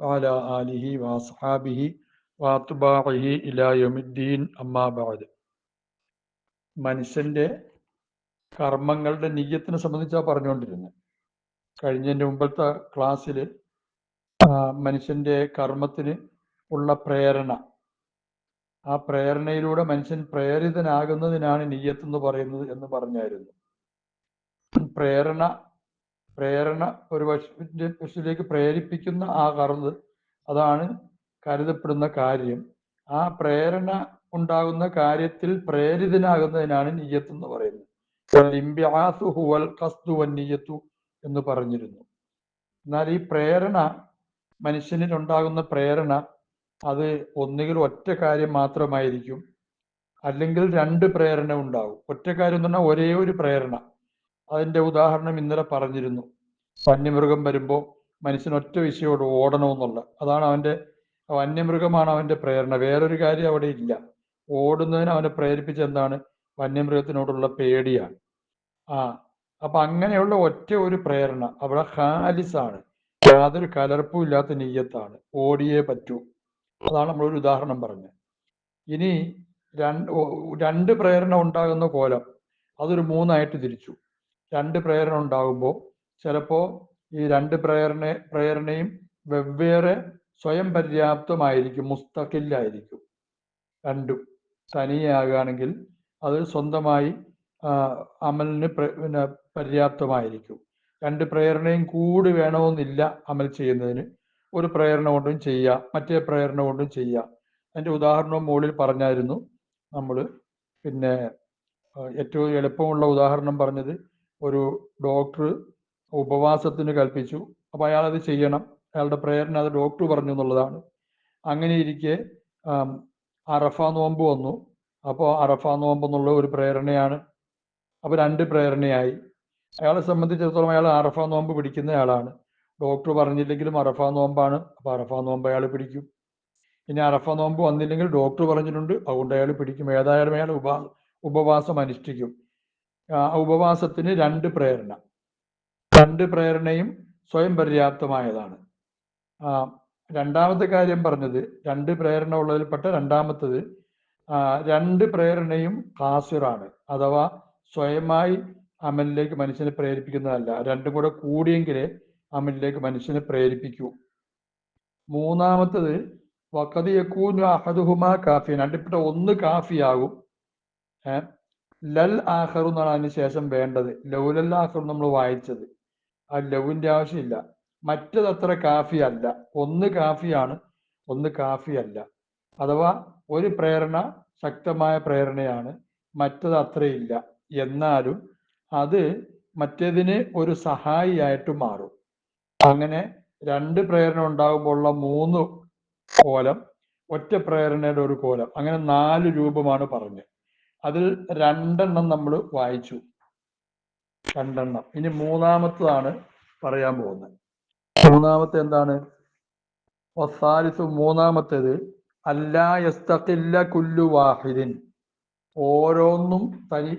وعلى آله وأصحابه وأتباعه إلى يوم الدين أما بعد മനുഷ്യന്റെ കർമ്മങ്ങളുടെ നീയത്തിനെ സംബന്ധിച്ചാണ് പറഞ്ഞുകൊണ്ടിരുന്നത് കഴിഞ്ഞതിൻ്റെ മുമ്പത്തെ ക്ലാസ്സിൽ മനുഷ്യന്റെ കർമ്മത്തിന് ഉള്ള പ്രേരണ ആ പ്രേരണയിലൂടെ മനുഷ്യൻ പ്രേരിതനാകുന്നതിനാണ് നീയത്ത് എന്ന് പറയുന്നത് എന്ന് പറഞ്ഞായിരുന്നു പ്രേരണ പ്രേരണ ഒരു പശുവിന്റെ പശുവിലേക്ക് പ്രേരിപ്പിക്കുന്ന ആ കറുത് അതാണ് കരുതപ്പെടുന്ന കാര്യം. ആ പ്രേരണ ഉണ്ടാകുന്ന കാര്യത്തിൽ പ്രേരിതനാകുന്നതിനാണ് നീയത്ത് എന്ന് പറയുന്നത്. ഇംബിയാസു ഹുവൽ ഖസ്ദു വൻ നീയത്തു എന്ന് പറഞ്ഞിരുന്നു. എന്നാൽ ഈ പ്രേരണ മനുഷ്യനിൽ ഉണ്ടാകുന്ന പ്രേരണ അത് ഒന്നുകിൽ ഒറ്റ കാര്യം മാത്രമായിരിക്കും അല്ലെങ്കിൽ രണ്ട് പ്രേരണ ഉണ്ടാവും. ഒറ്റ കാര്യം എന്ന് പറഞ്ഞാൽ ഒരേ ഒരു പ്രേരണ. അതിന്റെ ഉദാഹരണം ഇന്നലെ പറഞ്ഞിരുന്നു. വന്യമൃഗം വരുമ്പോൾ മനുഷ്യൻ ഒറ്റ വിഷയോട് ഓടണമെന്നുള്ള അതാണ് അവന്റെ വന്യമൃഗമാണ് അവന്റെ പ്രേരണ. വേറൊരു കാര്യം അവിടെ ഇല്ല. ഓടുന്നതിന് അവനെ പ്രേരിപ്പിച്ച എന്താണ്? വന്യമൃഗത്തിനോടുള്ള പേടിയാണ്. ആ അപ്പൊ അങ്ങനെയുള്ള ഒറ്റ ഒരു പ്രേരണ അവിടെ ഹാലിസാണ്. യാതൊരു കലർപ്പും ഇല്ലാത്ത നീയത്താണ് ഓടിയേ പറ്റൂ. അതാണ് നമ്മളൊരു ഉദാഹരണം പറഞ്ഞത്. ഇനി രണ്ട് രണ്ട് പ്രേരണ ഉണ്ടാകുന്ന കോലം അതൊരു മൂന്നായിട്ട് തിരിച്ചു. രണ്ട് പ്രേരണ ഉണ്ടാകുമ്പോൾ ചിലപ്പോൾ ഈ രണ്ട് പ്രേരണ പ്രേരണയും വെവ്വേറെ സ്വയം പര്യാപ്തമായിരിക്കും മുസ്തഖില്ലായിരിക്കും. രണ്ടും തനിയാകുകയാണെങ്കിൽ അത് സ്വന്തമായി അമലിന് പിന്നെ പര്യാപ്തമായിരിക്കും. രണ്ട് പ്രേരണയും കൂടി വേണമെന്നില്ല അമൽ ചെയ്യുന്നതിന്. ഒരു പ്രേരണ കൊണ്ടും ചെയ്യാം മറ്റേ പ്രേരണ കൊണ്ടും ചെയ്യാം. അതിന്റെ ഉദാഹരണം മുകളിൽ പറഞ്ഞായിരുന്നു. നമ്മൾ പിന്നെ ഏറ്റവും എളുപ്പമുള്ള ഉദാഹരണം പറഞ്ഞത് ഒരു ഡോക്ടർ ഉപവാസത്തിന് കൽപ്പിച്ചു. അപ്പോൾ അയാൾ അത് ചെയ്യണം. അയാളുടെ പ്രേരണ അത് ഡോക്ടർ പറഞ്ഞു എന്നുള്ളതാണ്. അങ്ങനെ ഇരിക്കെ അറഫ നോമ്പ് വന്നു. അപ്പോൾ അറഫ നോമ്പ് എന്നുള്ള ഒരു പ്രേരണയാണ്. അപ്പോൾ രണ്ട് പ്രേരണയായി. അയാളെ സംബന്ധിച്ചിടത്തോളം അയാൾ അറഫ നോമ്പ് പിടിക്കുന്ന ആളാണ്. ഡോക്ടർ പറഞ്ഞില്ലെങ്കിലും അറഫ നോമ്പാണ്. അപ്പോൾ അറഫ നോമ്പ് അയാൾ പിടിക്കും. ഇനി അറഫ നോമ്പ് വന്നില്ലെങ്കിൽ ഡോക്ടർ പറഞ്ഞിട്ടുണ്ട്. അതുകൊണ്ട് അയാൾ പിടിക്കും. ഏതായാലും അയാൾ ഉപ ഉപവാസം അനുഷ്ഠിക്കും. ഉപവാസത്തിന് രണ്ട് പ്രേരണ. രണ്ട് പ്രേരണയും സ്വയം പര്യാപ്തമായതാണ്. രണ്ടാമത്തെ കാര്യം പറഞ്ഞത് രണ്ട് പ്രേരണ ഉള്ളതിൽപ്പെട്ട രണ്ടാമത്തത് രണ്ട് പ്രേരണയും കാസിറാണ് അഥവാ സ്വയമായി അമലിലേക്ക് മനുഷ്യനെ പ്രേരിപ്പിക്കുന്നതല്ല രണ്ടും കൂടെ കൂടിയെങ്കിലേ അമലിലേക്ക് മനുഷ്യനെ പ്രേരിപ്പിക്കൂ. മൂന്നാമത്തത് വക്കത് അഹദുഹുമാ കാഫിയൻ രണ്ടിപ്പെട്ട ഒന്ന് കാഫിയാകും ലൽ ആഹറു എന്നാണ് അതിന് ശേഷം വേണ്ടത്. ലൗലൽ ആഹറു നമ്മൾ വായിച്ചത്. ആ ലവിന്റെ ആവശ്യമില്ല. മറ്റത് അത്ര കാഫി അല്ല. ഒന്ന് കാഫിയാണ് ഒന്ന് കാഫി അല്ല. അഥവാ ഒരു പ്രേരണ ശക്തമായ പ്രേരണയാണ് മറ്റത് അത്രയില്ല. എന്നാലും അത് മറ്റേതിന് ഒരു സഹായിയായിട്ട് മാറും. അങ്ങനെ രണ്ട് പ്രേരണ ഉണ്ടാകുമ്പോഴുള്ള മൂന്ന് കോലം ഒറ്റ പ്രേരണയുടെ ഒരു കോലം. അങ്ങനെ നാല് രൂപമാണ് പറഞ്ഞത്. അതിൽ രണ്ടെണ്ണം നമ്മൾ വായിച്ചു. രണ്ടെണ്ണം. ഇനി മൂന്നാമത്തതാണ് പറയാൻ പോകുന്നത്. മൂന്നാമത്തെ എന്താണ്? മൂന്നാമത്തേത് അല്ലാ യസ്തഖില്ല കുല്ലു വാഹിദിൻ. ഓരോന്നും തനി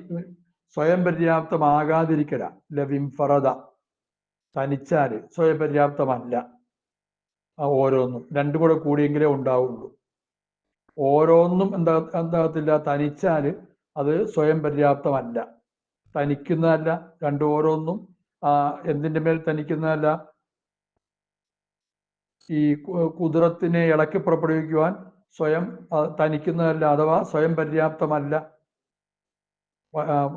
സ്വയം പര്യാപ്തമാകാതിരിക്കല. ലവിംഫറത തനിച്ചാൽ സ്വയം പര്യാപ്തമല്ല. ആ ഓരോന്നും. രണ്ടും കൂടെ കൂടിയെങ്കിലേ ഉണ്ടാവുള്ളൂ. ഓരോന്നും എന്താ എന്താകത്തില്ല? തനിച്ചാൽ അത് സ്വയം പര്യാപ്തമല്ല. തനിക്കുന്നതല്ല രണ്ടു ഓരോന്നും എന്തിന്റെ മേൽ തനിക്കുന്നതല്ല. ഈ കുതിരത്തിനെ ഇളക്കി പുറപ്പെടുവിക്കുവാൻ സ്വയം തനിക്കുന്നതല്ല അഥവാ സ്വയം പര്യാപ്തമല്ല.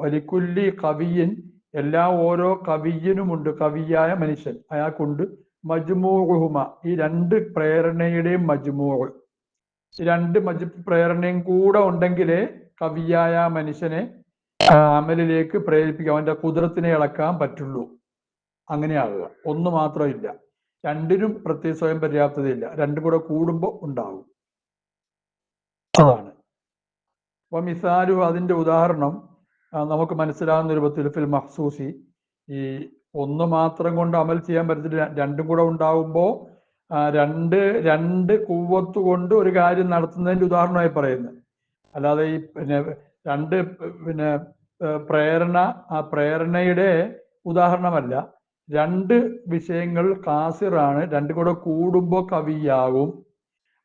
വലിക്കുല്ലി കവിയൻ എല്ലാ ഓരോ കവിയനുമുണ്ട് കവിയായ മനുഷ്യൻ. അയാൾക്കുണ്ട് മജ്മൂഹുമ ഈ രണ്ട് പ്രേരണയുടെയും മജ്മൂഹ് രണ്ട് മജ് പ്രേരണയും കൂടെ ഉണ്ടെങ്കിലേ കവിയായ മനുഷ്യനെ അമലിലേക്ക് പ്രേരിപ്പിക്കാം അവന്റെ കുതിരത്തിനെ ഇളക്കാൻ പറ്റുള്ളൂ. അങ്ങനെയാകുക. ഒന്ന് മാത്രമില്ല. രണ്ടിനും പ്രത്യേക സ്വയം പര്യാപ്തതയില്ല. രണ്ടും കൂടെ കൂടുമ്പോൾ ഉണ്ടാവും. അതാണ്. അപ്പൊ മിസാലു അതിന്റെ ഉദാഹരണം നമുക്ക് മനസ്സിലാകുന്ന രൂപത്തിൽ ഫിൽ മഹ്സൂസി ഈ ഒന്ന് മാത്രം കൊണ്ട് അമൽ ചെയ്യാൻ പറ്റത്തില്ല. രണ്ടും കൂടെ ഉണ്ടാവുമ്പോൾ രണ്ട് രണ്ട് കൂവത്ത് കൊണ്ട് ഒരു കാര്യം നടത്തുന്നതിന്റെ ഉദാഹരണമായി പറയുന്നത്. അല്ലാതെ ഈ പിന്നെ രണ്ട് പിന്നെ പ്രേരണ ആ പ്രേരണയുടെ ഉദാഹരണമല്ല. രണ്ട് വിഷയങ്ങൾ കാസിറാണ് രണ്ടും കൂടെ കൂടുമ്പോൾ കവിയാകും.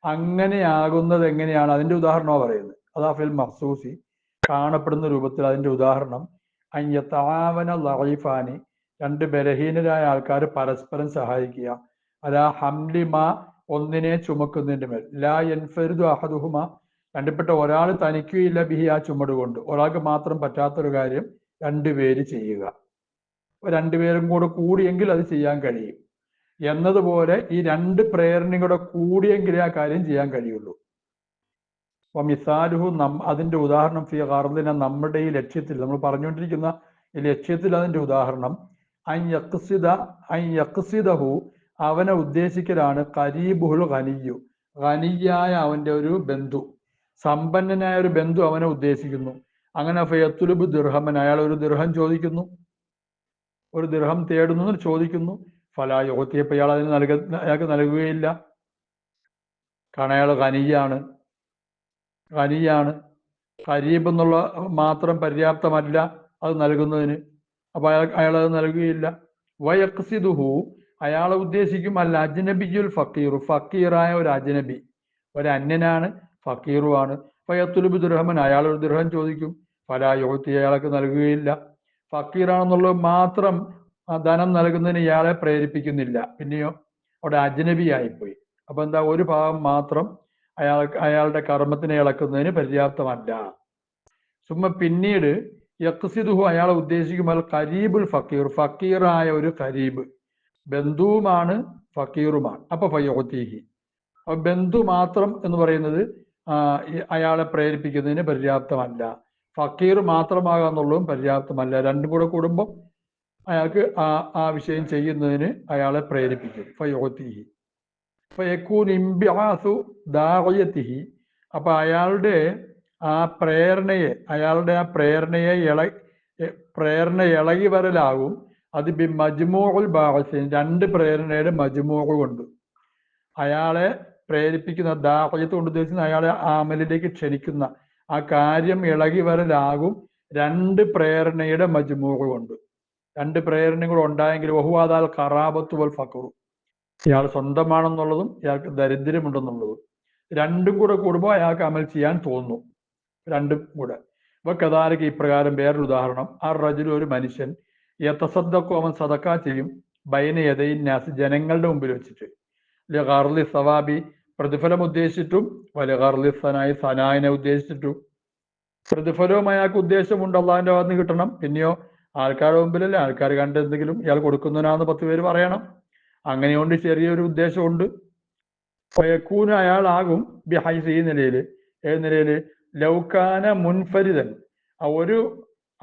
അങ്ങനെയാകുന്നത് എങ്ങനെയാണ് അതിന്റെ ഉദാഹരണമാണ് പറയുന്നത്. അതാ ഫിൽ മഹ്സൂസി കാണപ്പെടുന്ന രൂപത്തിൽ അതിന്റെ ഉദാഹരണം. അയ്യ അയ്യത്താവന ലൈഫാനി രണ്ട് ബലഹീനരായ ആൾക്കാർ പരസ്പരം സഹായിക്കുക. അല്ല ഹംലിമ ഒന്നിനെ ചുമക്കുന്നതിന്റെ മേൽ. ലാ എൻഫരുദ് അഹദുഹുമ രണ്ടിൽപ്പെട്ട ഒരാൾ തനിക്കുകയില്ല ബിഹി ആ ചുമട് കൊണ്ട്. ഒരാൾക്ക് മാത്രം പറ്റാത്തൊരു കാര്യം രണ്ടുപേര് ചെയ്യുക. രണ്ടുപേരും കൂടെ കൂടിയെങ്കിൽ അത് ചെയ്യാൻ കഴിയും. എന്നതുപോലെ ഈ രണ്ട് പ്രേരണയും കൂടെ കൂടിയെങ്കിലേ ആ കാര്യം ചെയ്യാൻ കഴിയുള്ളൂ. അപ്പൊ മിസാലുഹു നം അതിന്റെ ഉദാഹരണം ഫി കാർദിന നമ്മുടെ ഈ ലക്ഷ്യത്തിൽ നമ്മൾ പറഞ്ഞുകൊണ്ടിരിക്കുന്ന ഈ ലക്ഷ്യത്തിൽ അതിന്റെ ഉദാഹരണം അൻ യക്സിദ അവനെ ഉദ്ദേശിക്കലാണ് കരീബുഹുൽ ഖനിയു. ഖനിയായ അവന്റെ ഒരു ബന്ധു. സമ്പന്നനായ ഒരു ബന്ധു അവനെ ഉദ്ദേശിക്കുന്നു. അങ്ങനെ ഫയത്തുലുബ് ദിർഹമൻ അയാൾ ഒരു ദിർഹം ചോദിക്കുന്നു. ഒരു ദിർഹം തേടുന്നു ചോദിക്കുന്നു. ഫലായോത്തിയപ്പോൾ ഇയാൾ അതിന് നൽക അയാൾക്ക് നൽകുകയില്ല. കാരണം അയാൾ ഖനിയാണ്. ഖനിയാണ്. കരീബ് എന്നുള്ള മാത്രം പര്യാപ്തമല്ല അത് നൽകുന്നതിന്. അപ്പൊ അയാൾ അയാൾ അത് നൽകുകയില്ല. വയക്സിദുഹു അയാളെ ഉദ്ദേശിക്കും അല്ല അജ്നബിജുൽ ഫക്കീറു. ഫക്കീറായ ഒരു അജ്നബി ഒരു അന്യനാണ്. ഫക്കീറുമാണ് ഫയത്തുലുബ് ദുർഹമൻ അയാൾ ഒരു ദുർഹം ചോദിക്കും. ഫലാ യുഹത്തി അയാൾക്ക് നൽകുകയില്ല. ഫക്കീറാണെന്നുള്ളത് മാത്രം ധനം നൽകുന്നതിന് ഇയാളെ പ്രേരിപ്പിക്കുന്നില്ല. പിന്നെയോ അവിടെ അജ്നബി ആയിപ്പോയി അപ്പൊ എന്താ ഒരു ഭാഗം മാത്രം അയാൾ അയാളുടെ കർമ്മത്തിനെ ഇളക്കുന്നതിന് പര്യാപ്തമല്ല. സുമ പിന്നീട് യക്സിദുഹു അയാളെ ഉദ്ദേശിക്കുമ്പോൾ കരീബുൽ ഫക്കീർ ഫക്കീറായ ഒരു കരീബ്. ബന്ധുവുമാണ് ഫക്കീറുമാണ്. അപ്പൊ ഫയോത്തീഹി അപ്പൊ ബന്ധു മാത്രം എന്ന് പറയുന്നത് അയാളെ പ്രേരിപ്പിക്കുന്നതിന് പര്യാപ്തമല്ല. ഫക്കീർ മാത്രമാകാന്നുള്ളതും പര്യാപ്തമല്ല. രണ്ടും കൂടെ കൂടുമ്പോൾ അയാൾക്ക് ആ ആ വിഷയം ചെയ്യുന്നതിന് അയാളെ പ്രേരിപ്പിക്കും. ഫയോത്തിഹി. ഫയക്കൂൻ ഇംബിയാസു ദാഹയത്തിഹി അപ്പൊ അയാളുടെ ആ പ്രേരണയെ അയാളുടെ ആ പ്രേരണയെ ഇള പ്രേരണ ഇളകി വരലാകും അത് ബി മജ്മൂഉൽ ബാഹസീൻ രണ്ട് പ്രേരണയുടെ മജ്മൂഅ് കൊണ്ട് അയാളെ പ്രേരിപ്പിക്കുന്ന ദാഹയത്ത് കൊണ്ട് ഉദ്ദേശിക്കുന്ന അയാളെ ആമലിലേക്ക് ക്ഷണിക്കുന്ന. ആ കാര്യം ഇളകി വരലാകും രണ്ട് പ്രേരണയുടെ മജ്മൂകൾ കൊണ്ട് രണ്ട് പ്രേരണയും കൂടെ ഉണ്ടായെങ്കിൽ ബഹുവാദാൽ കറാബത്തു വൽ ഇയാൾ സ്വന്തമാണെന്നുള്ളതും ഇയാൾക്ക് ദരിദ്രമുണ്ടെന്നുള്ളതും രണ്ടും കൂടെ കൂടുമ്പോൾ അയാൾക്ക് അമൽ ചെയ്യാൻ തോന്നുന്നു. രണ്ടും കൂടെ. അപ്പൊ കഥാരക്ക് ഇപ്രകാരം വേറൊരു ഉദാഹരണം. ആ റജുൽ ഒരു മനുഷ്യൻ യത്തസദ്ദക്കോ അവൻ സദക്ക ചെയ്യും ബൈന യഥയിന്യാസ് ജനങ്ങളുടെ മുമ്പിൽ വെച്ചിട്ട്. സവാബി പ്രതിഫലം ഉദ്ദേശിച്ചിട്ടും വലഗാർലി സനായി സനായിനെ ഉദ്ദേശിച്ചിട്ടും. പ്രതിഫലവും അയാൾക്ക് ഉദ്ദേശമുണ്ട് അള്ളാഹിന്റെ ഭാഗത്ത് കിട്ടണം. പിന്നെയോ ആൾക്കാരുടെ മുമ്പിലല്ലേ? ആൾക്കാർ കണ്ട് എന്തെങ്കിലും ഇയാൾ കൊടുക്കുന്നതിനാന്ന് പത്ത് പേര് പറയണം. അങ്ങനെയുണ്ട് ചെറിയൊരു ഉദ്ദേശമുണ്ട്. ഫയക്കൂന് അയാളാകും ബിഹൈസ് ഈ നിലയിൽ ഏത് നിലയിൽ ലൗക്കാന മുൻഫരിതൻ. ആ ഒരു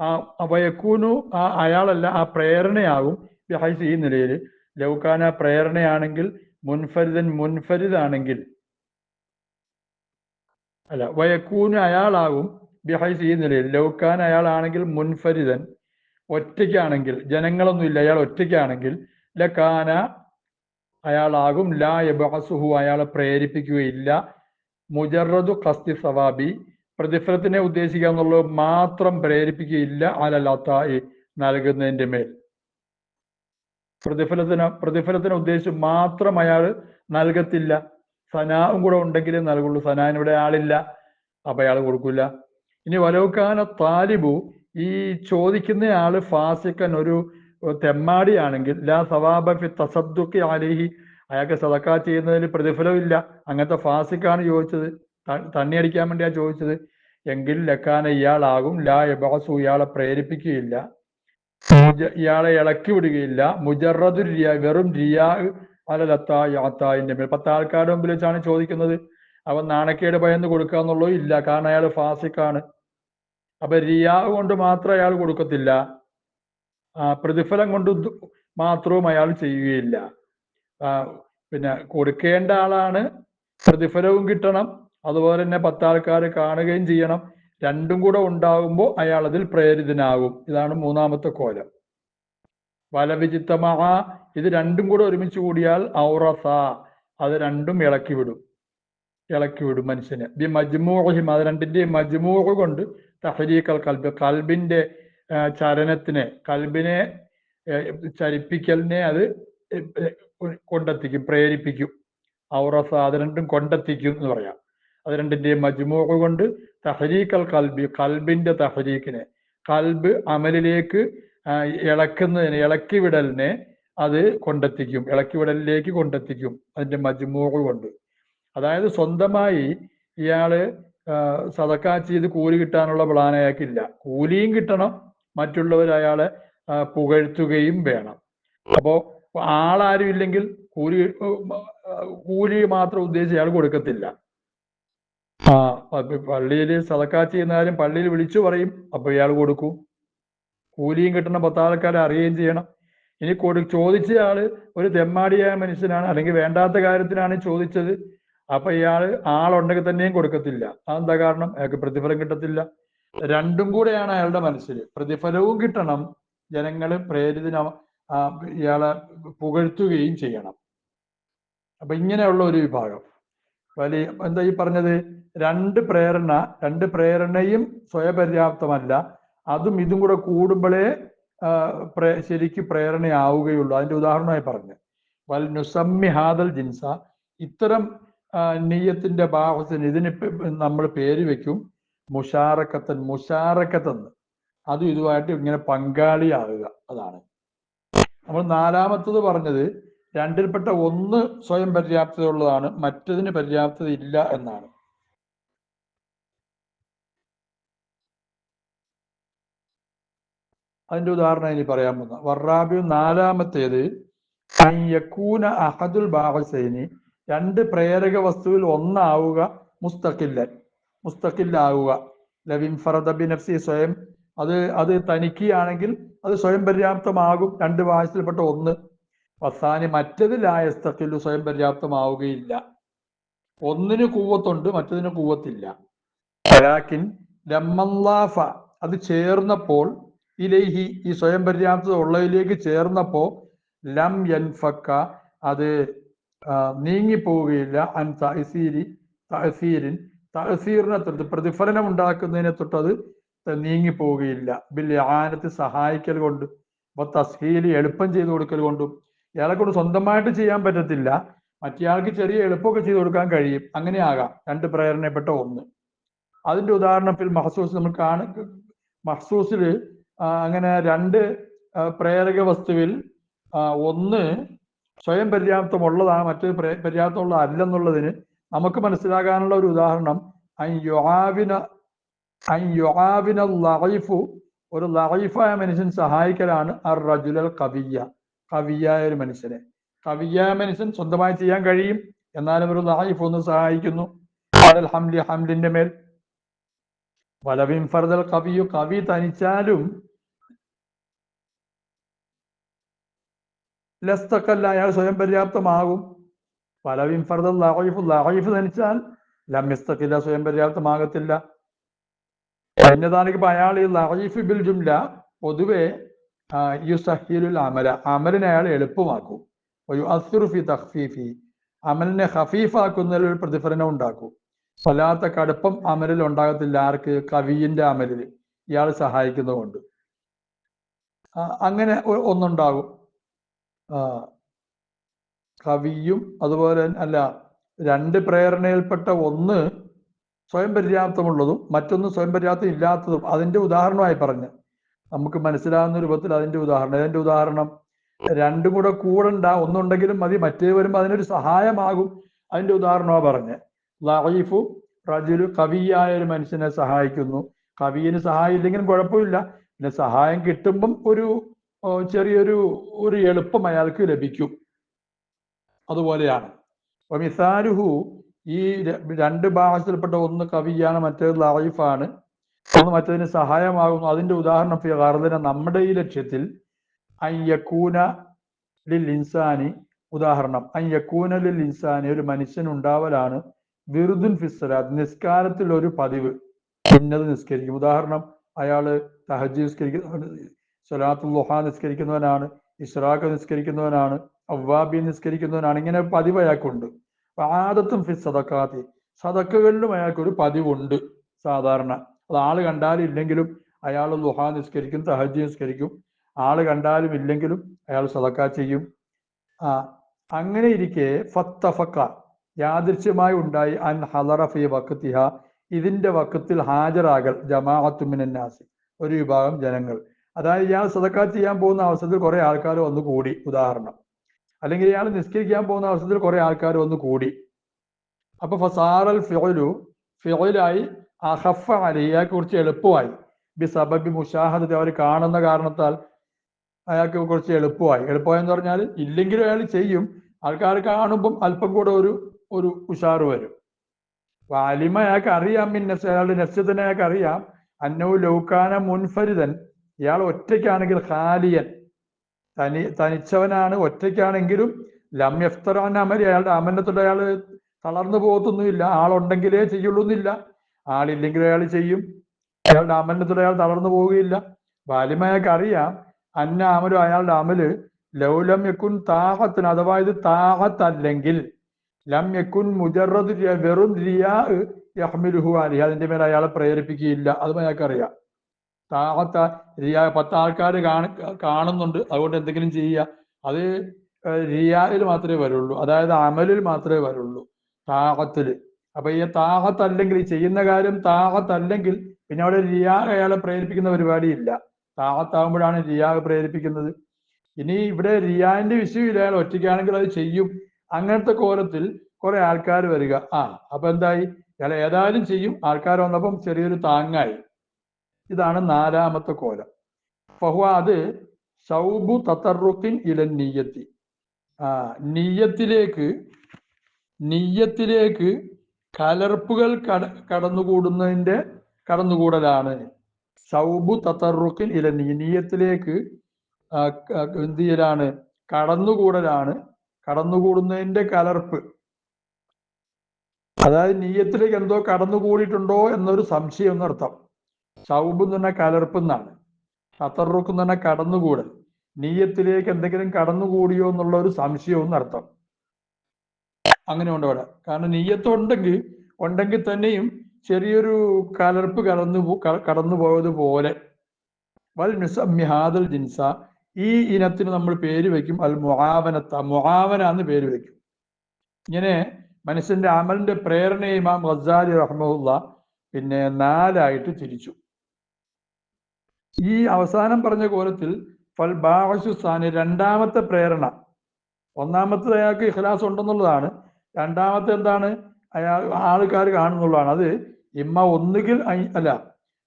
ആ വയക്കൂനു ആ അയാളല്ല ആ പ്രേരണയാകും ബിഹൈസ് ഈ നിലയിൽ ലൗക്കാന പ്രേരണയാണെങ്കിൽ മുൻഫരിതൻ മുൻഫരിതാണെങ്കിൽ. അല്ല വയക്കൂന് അയാളാകും ബിഹൈസ് ഈ നിലയിൽ. ലൗക്കാൻ അയാളാണെങ്കിൽ മുൻഫരിതൻ. ഒറ്റയ്ക്കാണെങ്കിൽ ജനങ്ങളൊന്നുമില്ല അയാൾ ഒറ്റയ്ക്കാണെങ്കിൽ ലക്കാന അയാളാകും. ലാ യബാസുഹു അയാളെ പ്രേരിപ്പിക്കുകയില്ല. മുജറദു കസ്തി സവാബി. പ്രതിഫലത്തിനെ ഉദ്ദേശിക്കുക എന്നുള്ളത് മാത്രം പ്രേരിപ്പിക്കുകയില്ല. അലല്ലാത്തായി നൽകുന്നതിന്റെ മേൽ. പ്രതിഫലത്തിന് പ്രതിഫലത്തിന് ഉദ്ദേശിച്ച് മാത്രം അയാൾ നൽകത്തില്ല. സനാവും കൂടെ ഉണ്ടെങ്കിലേ നൽകുള്ളൂ. സനാൻ ഇവിടെ ആളില്ല. അപ്പൊ അയാൾ കൊടുക്കില്ല ഇനി വലോക്കാന താലിബു ഈ ചോദിക്കുന്ന ആൾ ഫാസിക്കൻ ഒരു തെമ്മാടിയാണെങ്കിൽ ലാ സവാബ ഫി തസദ്ദുഖി അലിഹി അയാൾക്ക് സദക്ക ചെയ്യുന്നതിൽ പ്രതിഫലമില്ല അങ്ങനത്തെ ഫാസിക്കാണ് ചോദിച്ചത്. ത- തണ്ണി അടിക്കാൻ വേണ്ടിയാ ചോദിച്ചത്. എങ്കിൽ ലക്കാന ഇയാളാകും ലാ എബാസു ഇയാളെ പ്രേരിപ്പിക്കുകയില്ല. ഇയാളെ ഇളക്കി വിടുകയില്ല. മുജറദു റിയ വെറും റിയാ യാത്തായിന്റെ മേൽ. പത്ത് ആൾക്കാരുടെ മുമ്പിൽ വെച്ചാണ് ചോദിക്കുന്നത്. അവൻ നാണക്കേട് ഭയന്ന് എന്നുള്ളതും ഇല്ല. കാരണം അയാൾ ഫാസിക്കാണ് അപ്പൊ റിയാ കൊണ്ട് മാത്രം അയാൾ കൊടുക്കത്തില്ല. പ്രതിഫലം കൊണ്ട് മാത്രവും അയാൾ ചെയ്യുകയില്ല. പിന്നെ കൊടുക്കേണ്ട ആളാണ്. പ്രതിഫലവും കിട്ടണം. അതുപോലെ തന്നെ പത്താൾക്കാർ കാണുകയും ചെയ്യണം. രണ്ടും കൂടെ ഉണ്ടാകുമ്പോൾ അയാൾ അതിൽ പ്രേരിതനാകും. ഇതാണ് മൂന്നാമത്തെ കോലം. വലവിചിത്തമഹ ഇത് രണ്ടും കൂടെ ഒരുമിച്ച് കൂടിയാൽ ഔറസ അത് രണ്ടും ഇളക്കി വിടും. ഇളക്കി വിടും മനുഷ്യനെ. ബി മജ്മൂഹിം അത് രണ്ടിന്റെ മജ്മൂഹ് കൊണ്ട് തഹരീക്കൽ കൽബ് കൽബിന്റെ ചരണത്തിനെ കൽബിനെ ചരിപ്പിക്കലിനെ അത് കൊണ്ടെത്തിക്കും പ്രേരിപ്പിക്കും. ഔറസ അത് രണ്ടും കൊണ്ടെത്തിക്കും എന്ന് പറയാം. അത് രണ്ടിന്റെയും മജ്മൂഹ് കൊണ്ട് തഹരീക്കൽ കൽബി കൽബിന്റെ തഹരീക്കിനെ കൽബ് അമലിലേക്ക് ഇളക്കുന്നതിന് ഇളക്കി വിടലിനെ അത് കൊണ്ടെത്തിക്കും ഇളക്കി വിടലിലേക്ക് കൊണ്ടെത്തിക്കും അതിന്റെ മജ്മൂഹ് കൊണ്ട് അതായത് സ്വന്തമായി ഇയാൾ സതക്ക ചെയ്ത് കൂലി കിട്ടാനുള്ള പ്ലാൻ അയാൾക്കില്ല കൂലിയും കിട്ടണം മറ്റുള്ളവർ അയാളെ പുകഴ്ത്തുകയും വേണം അപ്പോ ആളാരും ഇല്ലെങ്കിൽ കൂലി കൂലി മാത്രം ഉദ്ദേശിച്ച് അയാൾ കൊടുക്കത്തില്ല ആ പള്ളിയിൽ സദക്കാ ചെയ്യുന്നാലും പള്ളിയിൽ വിളിച്ചു പറയും അപ്പൊ ഇയാൾ കൊടുക്കും. കൂലിയും കിട്ടുന്ന പത്താൾക്കാരെ അറിയുകയും ചെയ്യണം. ഇനി കൊടു ചോദിച്ച ആൾ ഒരു തെമ്മാടിയായ മനുഷ്യനാണ് അല്ലെങ്കിൽ വേണ്ടാത്ത കാര്യത്തിനാണ് ചോദിച്ചത്. അപ്പൊ ഇയാൾ ആളുണ്ടെങ്കിൽ തന്നെയും കൊടുക്കത്തില്ല. അതെന്താ കാരണം? അയാൾക്ക് പ്രതിഫലം കിട്ടത്തില്ല. രണ്ടും കൂടെയാണ് അയാളുടെ മനസ്സിൽ പ്രതിഫലവും കിട്ടണം ജനങ്ങൾ പ്രേരിതന ഇയാളെ പുകഴ്ത്തുകയും ചെയ്യണം. അപ്പൊ ഇങ്ങനെയുള്ള ഒരു വിഭാഗം. വലിയ എന്താ ഈ പറഞ്ഞത്? രണ്ട് പ്രേരണ രണ്ട് പ്രേരണയും സ്വയപര്യാപ്തമല്ല. അതും ഇതും കൂടെ കൂടുമ്പോഴേ ശരിക്ക് പ്രേരണയാവുകയുള്ളൂ. അതിന്റെ ഉദാഹരണമായി പറഞ്ഞു. വൽ നുസമ്മി ഹാദൽ ജിൻസ. ഇത്തരം നീയത്തിന്റെ ഭാവത്തിന് ഇതിന് നമ്മൾ പേര് വെക്കും മുഷാറക്കത്തൻ മുഷാറക്കത്തെന്ന് അതും ഇതുമായിട്ട് ഇങ്ങനെ പങ്കാളിയാവുക. അതാണ്. നമ്മൾ നാലാമത്തത് പറഞ്ഞത് രണ്ടിൽപ്പെട്ട ഒന്ന് സ്വയം പര്യാപ്തത ഉള്ളതാണ് മറ്റതിന് പര്യാപ്തത ഇല്ല എന്നാണ്. അതിന്റെ ഉദാഹരണം ഇനി പറയാൻ പോകുന്ന. വറാബിയു നാലാമത്തേത് അഹദുൽ ബാഹസൈനി രണ്ട് പ്രേരക വസ്തുവിൽ ഒന്നാവുക മുസ്തഖില്ലൻ മുസ്തഖില്ലാവുക. ലവിൻ ഫറദബി നഫ്സി സ്വയം അത് അത് തനിക്കുകയാണെങ്കിൽ അത് സ്വയം പര്യാപ്തമാകും രണ്ട് വാഹസത്തിൽപ്പെട്ട ഒന്ന്. വസാനി മറ്റത് ലായസ്തഖില്ലു സ്വയം പര്യാപ്തമാവുകയില്ല. ഒന്നിന് കൂവത്തുണ്ട് മറ്റതിന് കൂവത്തില്ല. വലാക്കിൻ ലമ്മല്ലാഫ അത് ചേർന്നപ്പോൾ ഇലേഹി ഈ സ്വയം പര്യാപ്തത ഉള്ളതിലേക്ക് ചേർന്നപ്പോ ലം യൻഫക്ക അത് നീങ്ങിപ്പോവുകയില്ല. അൻ തഹസീരി തഹസീരിൻ തഹസീറിനെ തൊട്ട് പ്രതിഫലനം ഉണ്ടാക്കുന്നതിനെ തൊട്ടത് നീങ്ങിപ്പോവുകയില്ല. ബിൽ ആനത്ത് സഹായിക്കൽ കൊണ്ട് തസ്ഹീലി എളുപ്പം ചെയ്തു കൊടുക്കൽ കൊണ്ടും ഇയാളെ കൊണ്ട് സ്വന്തമായിട്ട് ചെയ്യാൻ പറ്റത്തില്ല. മറ്റേയാൾക്ക് ചെറിയ എളുപ്പമൊക്കെ ചെയ്തു കൊടുക്കാൻ കഴിയും. അങ്ങനെ ആകാം രണ്ട് പ്രേരണപ്പെട്ട ഒന്ന്. അതിന്റെ ഉദാഹരണത്തിൽ മഹസൂസ് നമ്മൾ കാണ മഹസൂസിൽ അങ്ങനെ രണ്ട് പ്രേരക വസ്തുവിൽ ഒന്ന് സ്വയം പര്യാപ്തമുള്ളതാണ് മറ്റൊരു പ്രേ- പര്യാപ്തമുള്ള അല്ലെന്നുള്ളതിന് നമുക്ക് മനസ്സിലാകാനുള്ള ഒരു ഉദാഹരണം. അൻ യുഹാവിന അൻ യുഹാവിന ലൈഫു ഒരു ലൈഫായ മനുഷ്യൻ സഹായിക്കലാണ് അർ റജുലൽ കവിയ കവിയായ ഒരു മനുഷ്യനെ കവിയായ മനുഷ്യൻ സ്വന്തമായി ചെയ്യാൻ കഴിയും. എന്നാലും ഒരു ലായിഫ് ഒന്ന് സഹായിക്കുന്നു. ഹംലി ഹംലിന്റെ മേൽ. വലവിൻ ഫർദൽ കവിയു. കവി തനിച്ചാലും ലസ്തക്കല്ല അയാൾ സ്വയം പര്യാപ്തമാകും. വലവിൻ ഫർദൽ ലഹീഫ് ലഹീഫ് തനിച്ചാൽ ലമ്യസ്തക്കില്ല സ്വയം പര്യാപ്തമാകത്തില്ല. എന്നതാണെങ്കിൽ അയാൾ ഈ ലഹീഫ് ബിൽ ജുംല പൊതുവെ യുസഹീലുൽ അമല. അമലിനെ അയാൾ എളുപ്പമാക്കും. ഒരു അസുറുഫി തഖ്ഫീഫി. അമലിനെ ഹഫീഫാക്കുന്നതിൽ ഒരു പ്രതിഫലനം ഉണ്ടാക്കും. സ്വലാത്ത കടുപ്പം അമലിൽ ഉണ്ടാകത്തില്ല. ആർക്ക്? കവിയിന്റെ അമലിൽ. ഇയാൾ സഹായിക്കുന്നതുകൊണ്ട്. അങ്ങനെ ഒന്നുണ്ടാകും. കവിയും അതുപോലെ അല്ല രണ്ട് പ്രേരണയിൽപ്പെട്ട ഒന്ന് സ്വയം പര്യാപ്തമുള്ളതും മറ്റൊന്ന് സ്വയം പര്യാപ്തം ഇല്ലാത്തതും അതിന്റെ ഉദാഹരണമായി പറഞ്ഞ് നമുക്ക് മനസ്സിലാവുന്ന രൂപത്തിൽ അതിന്റെ ഉദാഹരണം. അതിന്റെ ഉദാഹരണം? രണ്ടും കൂടെ കൂടണ്ട. ഒന്നുണ്ടെങ്കിലും മതി. മറ്റേ വരുമ്പോൾ അതിനൊരു സഹായമാകും. അതിന്റെ ഉദാഹരണമാണ് പറഞ്ഞ്. ലൈഫു റജുലു കവിയായ ഒരു മനുഷ്യനെ സഹായിക്കുന്നു. കവിയിന് സഹായം ഇല്ലെങ്കിലും കുഴപ്പമില്ല. പിന്നെ സഹായം കിട്ടുമ്പം ഒരു ചെറിയൊരു ഒരു എളുപ്പം അയാൾക്ക് ലഭിക്കും. അതുപോലെയാണ്. അപ്പൊ മിസാരുഹു ഈ രണ്ട് ഭാഷയിൽപ്പെട്ട ഒന്ന് കവിയാണ് മറ്റേത് ലൈഫാണ് ഒന്ന് മറ്റതിന് സഹായമാകുന്നു. അതിന്റെ ഉദാഹരണം ഫി ഗർദന. നമ്മുടെ ഈ ലക്ഷ്യത്തിൽ അയ്യക്കൂന ലിൽ ഇൻസാനി ഉദാഹരണം. അയ്യക്കൂന ലിൽ ഇൻസാനി ഒരു മനുഷ്യൻ ഉണ്ടാവലാണ് വിറുദുൻ ഫിസ്സലാത്ത് നിസ്കാരത്തിൽ ഒരു പതിവ്. ഇന്നത് നിസ്കരിക്കും. ഉദാഹരണം അയാൾ തഹജി നിസ്കരിക്കുന്ന സ്വലാത്തുൽ ലുഹ നിസ്കരിക്കുന്നവനാണ് ഇഷ്റാഖ് നിസ്കരിക്കുന്നവനാണ് അവ്വാബി നിസ്കരിക്കുന്നവനാണ്. ഇങ്ങനെ പതിവ് അയാൾക്കുണ്ട്. ആദത്തും ഫിസ് സദക്കാത്തി. സദക്കകളിലും അയാൾക്കൊരു പതിവുണ്ട് സാധാരണ. അത് ആൾ കണ്ടാലും ഇല്ലെങ്കിലും അയാൾ ലുഹ നിസ്കരിക്കും തഹജ് നിസ്കരിക്കും. ആൾ കണ്ടാലും ഇല്ലെങ്കിലും അയാൾ സദക്ക ചെയ്യും. ആ അങ്ങനെ ഇരിക്കെ ഫത്തഫക്ക യാദൃശ്യമായി ഉണ്ടായി അൻ ഹലറഫി വക്കത്തിഹ ഇതിന്റെ വക്കത്തിൽ ഹാജരാകൽ ജമാഅത്തുമിനാസി ഒരു വിഭാഗം ജനങ്ങൾ. അതായത് ഇയാൾ സദക്ക ചെയ്യാൻ പോകുന്ന അവസരത്തിൽ കുറെ ആൾക്കാർ വന്ന് കൂടി ഉദാഹരണം. അല്ലെങ്കിൽ ഇയാൾ നിസ്കരിക്കാൻ പോകുന്ന അവസരത്തിൽ കുറെ ആൾക്കാർ വന്ന് കൂടി. അപ്പൊ ഫസാറൽ ഫിഒലു ഫിഒലായി അഹഫ അലിയെ കുറിച്ച് എളുപ്പമായി. ബി സബബി മുഷാഹദ് അവർ കാണുന്ന കാരണത്താൽ അയാൾക്ക് കുറച്ച് എളുപ്പമായി. എളുപ്പമായി പറഞ്ഞാൽ ഇല്ലെങ്കിലും അയാൾ ചെയ്യും. ആൾക്കാർ കാണുമ്പം അല്പം കൂടെ ഒരു ഒരു ഉഷാറ് വരും. വാലിമ അയാൾക്ക് അറിയാം. പിന്നെ അയാളുടെ നസ്യത്തിന് അയാൾക്ക് അറിയാം. അന്നവും ലൗക്കാന മുൻഫരിതൻ ഇയാൾ ഒറ്റയ്ക്കാണെങ്കിൽ ഖാലിയൻ. തനി തനിച്ചവനാണ് ഒറ്റയ്ക്കാണെങ്കിലും ലം യഫ്തറാൻ അമരി. അയാളുടെ അമനത്തോടെ അയാൾ തളർന്നു പോകത്തൊന്നുമില്ല. ആളുണ്ടെങ്കിലേ ചെയ്യുള്ളൂ എന്നില്ല ആളില്ലെങ്കിലും അയാൾ ചെയ്യും. അയാളുടെ അമലിനത്തോടെ അയാൾ തളർന്നു പോവുകയില്ല. വാലിമ അയാൾക്ക് അറിയാം. അന്ന അമലും അയാളുടെ അമൽ ലൗലം യക്കുൻ താഹത്തിന് അഥവാ ഇത് താഹത്തല്ലെങ്കിൽ ലം യക്കുൻ മുജറദ് റിയ- വെറും റിയാ അലി അതിന്റെ മേലെ അയാളെ പ്രേരിപ്പിക്കുകയില്ല. അത് അയാൾക്ക് അറിയാം. താഹത്ത റിയാ പത്ത് ആൾക്കാർ കാണ കാണുന്നുണ്ട്. അതുകൊണ്ട് എന്തെങ്കിലും ചെയ്യുക. അത് റിയായിൽ മാത്രമേ വരുള്ളൂ. അതായത് അമലിൽ മാത്രമേ വരുള്ളൂ. താഹത്തിൽ. അപ്പൊ ഈ താഹത്തല്ലെങ്കിൽ ഈ ചെയ്യുന്ന കാര്യം താഹത്തല്ലെങ്കിൽ പിന്നെ അവിടെ റിയാ അയാളെ പ്രേരിപ്പിക്കുന്ന പരിപാടിയില്ല. താഹത്താകുമ്പോഴാണ് റിയാ പ്രേരിപ്പിക്കുന്നത്. ഇനി ഇവിടെ റിയാന്റെ വിഷയമില്ല അയാൾ ഒറ്റയ്ക്കാണെങ്കിൽ അത് ചെയ്യും. അങ്ങനത്തെ കോലത്തിൽ കുറെ ആൾക്കാർ വരിക. ആ അപ്പൊ എന്തായി? ഇയാൾ ഏതായാലും ചെയ്യും. ആൾക്കാർ വന്നപ്പം ചെറിയൊരു താങ്ങായി. ഇതാണ് നാലാമത്തെ കോലം. ഫഹു അത് സൗബു തത്തറുക്കിൻ ഇല നീയത്തി. ആ നീയത്തിലേക്ക് നീയത്തിലേക്ക് കലർപ്പുകൾ കട കടന്നുകൂടുന്നതിന്റെ കടന്നുകൂടലാണ്. സൗബു തത്തറുക്കിൽ ഇല നീനീയത്തിലേക്ക് എന്ത് ചെയ്യലാണ്? കടന്നുകൂടലാണ്. കടന്നുകൂടുന്നതിന്റെ കലർപ്പ്. അതായത് നീയത്തിലേക്ക് എന്തോ കടന്നുകൂടിയിട്ടുണ്ടോ എന്നൊരു സംശയം എന്നർത്ഥം സൗബ് എന്ന് പറഞ്ഞാൽ കലർപ്പ് എന്നാണ്. തത്തറുക്ക് പറഞ്ഞാൽ കടന്നുകൂടൽ. നീയത്തിലേക്ക് എന്തെങ്കിലും കടന്നുകൂടിയോ എന്നുള്ള ഒരു സംശയം എന്നർത്ഥം അങ്ങനെ കൊണ്ടുപോടാം കാരണം നെയ്യത്തുണ്ടെങ്കിൽ ഉണ്ടെങ്കിൽ തന്നെയും ചെറിയൊരു കലർപ്പ് കടന്നു കടന്നു പോയത് പോലെ. വൽ ഹാദൽ ജിൻസ. ഈ ഇനത്തിന് നമ്മൾ പേര് വെക്കും അൽ മുഹാവനത്ത മുആവന എന്ന് പേര് വെക്കും ഇങ്ങനെ മനുഷ്യന്റെ അമലിന്റെ പ്രേരണയെ ഇമാം ഗസാലി റഹ്മുല്ല പിന്നെ നാലായിട്ട് തിരിച്ചു. ഈ അവസാനം പറഞ്ഞ കോലത്തിൽ ഫൽ ബാഹസു സ്ഥാനി രണ്ടാമത്തെ പ്രേരണ. ഒന്നാമത്തെ അയാൾക്ക് ഇഖ്ലാസ് ഉണ്ടെന്നുള്ളതാണ്. രണ്ടാമത്തെ എന്താണ്? അയാൾ ആൾക്കാർ കാണുന്നുള്ളതാണ്. അത് ഇമ്മ ഒന്നുകിൽ അല്ല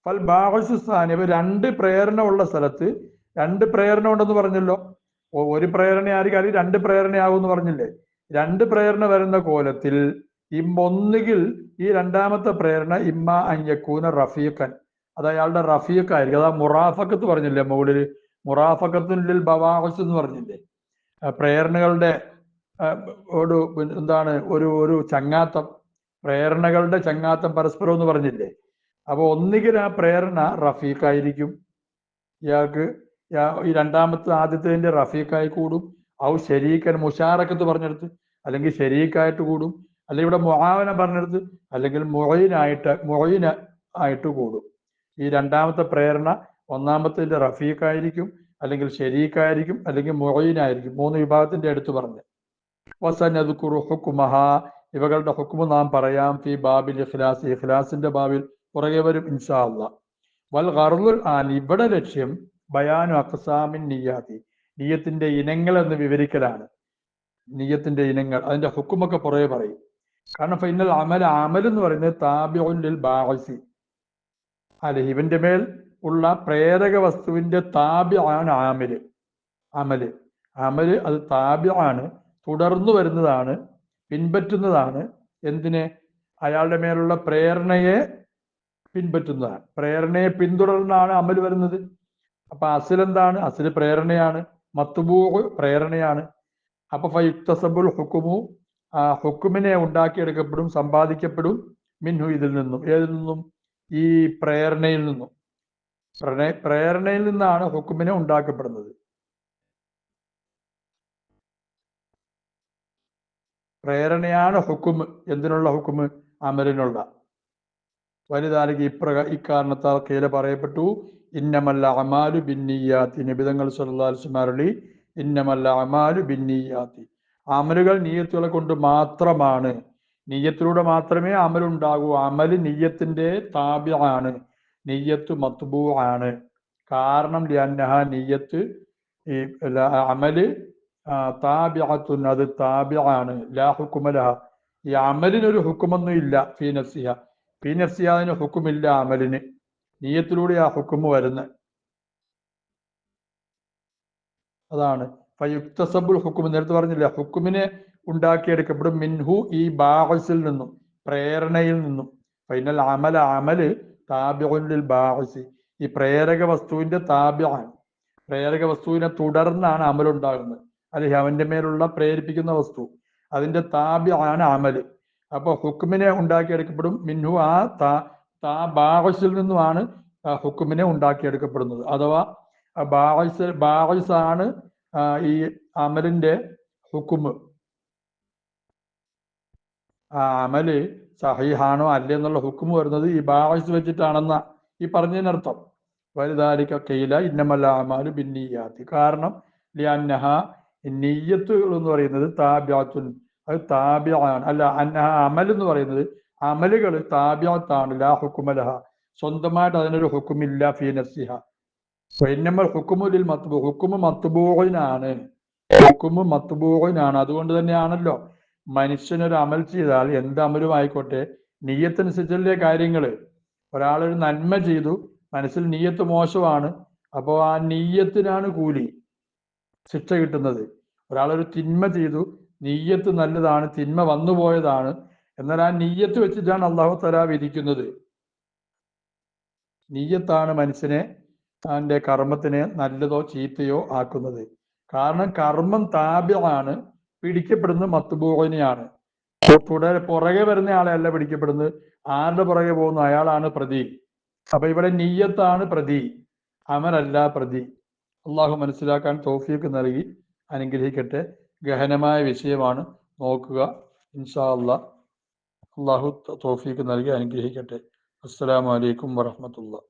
ഫൽ ബാഹസു സ്ഥാനി ഇപ്പൊ രണ്ട് പ്രേരണ ഉള്ള സ്ഥലത്ത് രണ്ട് പ്രേരണ ഉണ്ടെന്ന് പറഞ്ഞല്ലോ. ഒരു പ്രേരണ ആയിരിക്കും രണ്ട് പ്രേരണയാകും എന്ന് പറഞ്ഞില്ലേ? രണ്ട് പ്രേരണ വരുന്ന കോലത്തിൽ ഇമ്മ ഒന്നുകിൽ ഈ രണ്ടാമത്തെ പ്രേരണ ഇമ്മ അയ്യക്കൂന റഫീഖൻ. അത് അയാളുടെ റഫീഖ് ആയിരിക്കും അതാ മുറാഫക്കത്ത് പറഞ്ഞില്ലേ മുകളിൽ മുറാഫക്കത്തുൽ ബവാഹസ് എന്ന് പറഞ്ഞില്ലേ? പ്രേരണകളുടെ ഒരു എന്താണ് ഒരു ഒരു ചങ്ങാത്തം പ്രേരണകളുടെ ചങ്ങാത്തം പരസ്പരം എന്ന് പറഞ്ഞില്ലേ? അപ്പൊ ഒന്നുകിൽ ആ പ്രേരണ റഫീഖായിരിക്കും. ഇയാൾക്ക് ഇയാ- ഈ രണ്ടാമത്തെ ആദ്യത്തേതിന്റെ റഫീഖായി കൂടും. ഔ ശരീക്കൻ മുഷാറക്കത്ത് പറഞ്ഞെടുത്ത് അല്ലെങ്കിൽ ശരീക്കായിട്ട് കൂടും. അല്ലെങ്കിൽ ഇവിടെ മുഹാവന പറഞ്ഞെടുത്ത് അല്ലെങ്കിൽ മൊഴയിനായിട്ട് മൊഴയിന ആയിട്ട് കൂടും. ഈ രണ്ടാമത്തെ പ്രേരണ ഒന്നാമത്തെ റഫീഖായിരിക്കും അല്ലെങ്കിൽ ഷെരീഖായിരിക്കും അല്ലെങ്കിൽ മൊഴയിനായിരിക്കും മൂന്ന് വിഭാഗത്തിന്റെ അടുത്ത് പറഞ്ഞ്. ഹുക്കുമഹ ഇവകളുടെ ഹുക്കുമ നാം പറയാം. ഫി ബാബിൽ ഇഖ്ലാസ്. ഇഖ്ലാസിന്റെ ബാബിൽ പുറകെ വരും ഇൻഷാ അള്ളാ വൽ ഖർദുൽ ആൻ. ഇവിടെ ലക്ഷ്യം ബയാനു അക്സാമിൻ നിയ്യാത്തി. നിയ്യത്തിന്റെ ഇനങ്ങൾ എന്ന് വിവരിക്കലാണ്. നിയ്യത്തിന്റെ ഇനങ്ങൾ. അതിന്റെ ഹുക്കുമൊക്കെ പുറകെ പറയും. കാരണം ഫൈനൽ അമൽ അമൽ എന്ന് പറയുന്നത് താബിഉലിൽ ബാഹസി അല്ലെ? ഇവന്റെ മേൽ ഉള്ള പ്രേരക വസ്തുവിന്റെ താബി ആണ് ആമൽ. അമൽ. അമൽ അത് താബിയാണ് തുടർന്നു വരുന്നതാണ് പിൻപറ്റുന്നതാണ് എന്തിനെ? അയാളുടെ മേലുള്ള പ്രേരണയെ പിൻപറ്റുന്നതാണ്. പ്രേരണയെ പിന്തുടർന്നാണ് അമൽ വരുന്നത്. അപ്പൊ അസിൽ എന്താണ്? അസിൽ പ്രേരണയാണ് മത്തുബൂ പ്രേരണയാണ്. അപ്പൊ ഫയുക്തസബുൽ ഹുക്കുമു ആ ഹുക്കുമിനെ ഉണ്ടാക്കിയെടുക്കപ്പെടും സമ്പാദിക്കപ്പെടും മിൻഹു ഇതിൽ നിന്നും. ഏതിൽ നിന്നും? ഈ പ്രേരണയിൽ നിന്നും. പ്രേരണയിൽ നിന്നാണ് ഹുക്കുമിനെ ഉണ്ടാക്കപ്പെടുന്നത്. പ്രേരണയാണ് ഹുക്കുമ് എന്തിനുള്ള ഹുക്കുമ് അമലിനുള്ള. വലുതാലേക്ക് ഇപ്രക ഇക്കാരണത്താൽ കീഴെ പറയപ്പെട്ടു ഇന്നമല്ല അമാലു ബിന്നിയാത്തി. നിബിതങ്ങൾ സല്ലാസ്മാരളി ഇന്നമല്ല അമാലു ബിന്നിയാത്തി. അമലുകൾ നീയത്തുകളെ കൊണ്ട് മാത്രമാണ്. നീയത്തിലൂടെ മാത്രമേ അമലുണ്ടാകൂ. അമൽ നീയത്തിന്റെ താബ്യാണ്. നീയത്ത് മത്ബൂ ആണ് കാരണം ലിയന്നഹ നീയത്ത് ഈ അമൽ താബ്യത്തുൻ അത് താബ്യാണ് ലാ ഹുക്കുമലഹ ഈ അമലിനൊരു ഹുക്കുമൊന്നും ഇല്ല ഫീ നഫ്സിഹ. ഫീ നഫ്സിഹ അതിന് ഹുക്കുമില്ല അമലിന്. നീയത്തിലൂടെ ആ ഹുക്കുമ് വരുന്നത് അതാണ്. ഫയുക്തസബുൽ ഹുക്കും നേരത്തെ പറഞ്ഞില്ല ഹുക്കുമിനെ ഉണ്ടാക്കിയെടുക്കപ്പെടും മിൻഹു ഈ ബാഹസിൽ നിന്നും പ്രേരണയിൽ നിന്നും. ഫൈനൽ അമല അമൽ ലിൽ ബാഹസി ഈ പ്രേരക വസ്തുവിന്റെ താബിഅ പ്രേരക വസ്തുവിനെ തുടർന്നാണ് അമൽ ഉണ്ടാകുന്നത് അല്ലെങ്കിൽ അവന്റെ മേലുള്ള പ്രേരിപ്പിക്കുന്ന വസ്തു അതിന്റെ ആണ് അമൽ. അപ്പൊ ഹുക്കുമിനെ ഉണ്ടാക്കിയെടുക്കപ്പെടും. മിൻഹു ആ താ താ ബാഹസിൽ നിന്നുമാണ് ഹുക്കുമിനെ ഉണ്ടാക്കിയെടുക്കപ്പെടുന്നത്. അഥവാ ബാഹസ് ആണ് ഈ അമലിന്റെ ഹുക്കുമ് ആ അമൽ സഹിഹാണോ അല്ലേ എന്നുള്ള ഹുക്കുമ് വരുന്നത് ഈ ബാഹസ് വെച്ചിട്ടാണെന്ന ഈ പറഞ്ഞതിനർത്ഥം. ഇല്ല ഇന്നമല്ല അമാലു ഭിന്നീയാത്തി കാരണം ലിയന്നഹ നീയത്തുകൾ എന്ന് പറയുന്നത് താബ്യാത്തുൻ അത് താബ്യാണ്. അല്ല അമൽ എന്ന് പറയുന്നത് അമലുകൾ താബ്യാത്താണ്. ലാ ഹുക്കുമലഹ. സ്വന്തമായിട്ട് അതിനൊരു ഹുക്കുമില്ല ഫി നസിഹ പിന്നമ്മൾ ഹുക്കുമുലിൽ മത്ബു ഹുക്കുമ് മത്ബൂഹിനാണ് ഹുക്കുമ് മത്ബൂഹിനാണ് അതുകൊണ്ട് തന്നെയാണല്ലോ മനുഷ്യനൊരു അമൽ ചെയ്താൽ എന്ത് അമലും ആയിക്കോട്ടെ നീയത്തനുസരിച്ചല്ലേ കാര്യങ്ങൾ ഒരാളൊരു നന്മ ചെയ്തു മനസ്സിൽ നീയത്ത് മോശമാണ്. അപ്പോൾ ആ നീയത്തിനാണ് കൂലി. ശിക്ഷ കിട്ടുന്നത്. ഒരാളൊരു തിന്മ ചെയ്തു. നീയ്യത്ത് നല്ലതാണ്. തിന്മ വന്നുപോയതാണ് എന്നാൽ ആ നീയ്യത്ത് വെച്ചിട്ടാണ് അള്ളാഹു തല വിധിക്കുന്നത്. നീയ്യത്താണ് മനുഷ്യനെ തന്റെ കർമ്മത്തിനെ നല്ലതോ ചീത്തയോ ആക്കുന്നത്. കാരണം കർമ്മം താപ്യമാണ് പിടിക്കപ്പെടുന്നത് മത്തുപോകനെയാണ് തുടരെ പുറകെ വരുന്ന ആളെ അല്ല പിടിക്കപ്പെടുന്നത്. ആരുടെ പുറകെ പോകുന്ന? അയാളാണ് പ്രതി. അപ്പൊ ഇവിടെ നീയ്യത്താണ് പ്രതി. അമരല്ല പ്രതി. അള്ളാഹു മനസ്സിലാക്കാൻ തോഫിയൊക്കെ നൽകി. അനുഗ്രഹിക്കട്ടെ. ഗഹനമായ വിഷയമാണ്. നോക്കുക. ഇൻഷാ അള്ളാഹ് അള്ളാഹു തോഫിയൊക്കെ നൽകി അനുഗ്രഹിക്കട്ടെ. അസ്സലാമു അലൈക്കും വറഹമത്തുള്ള.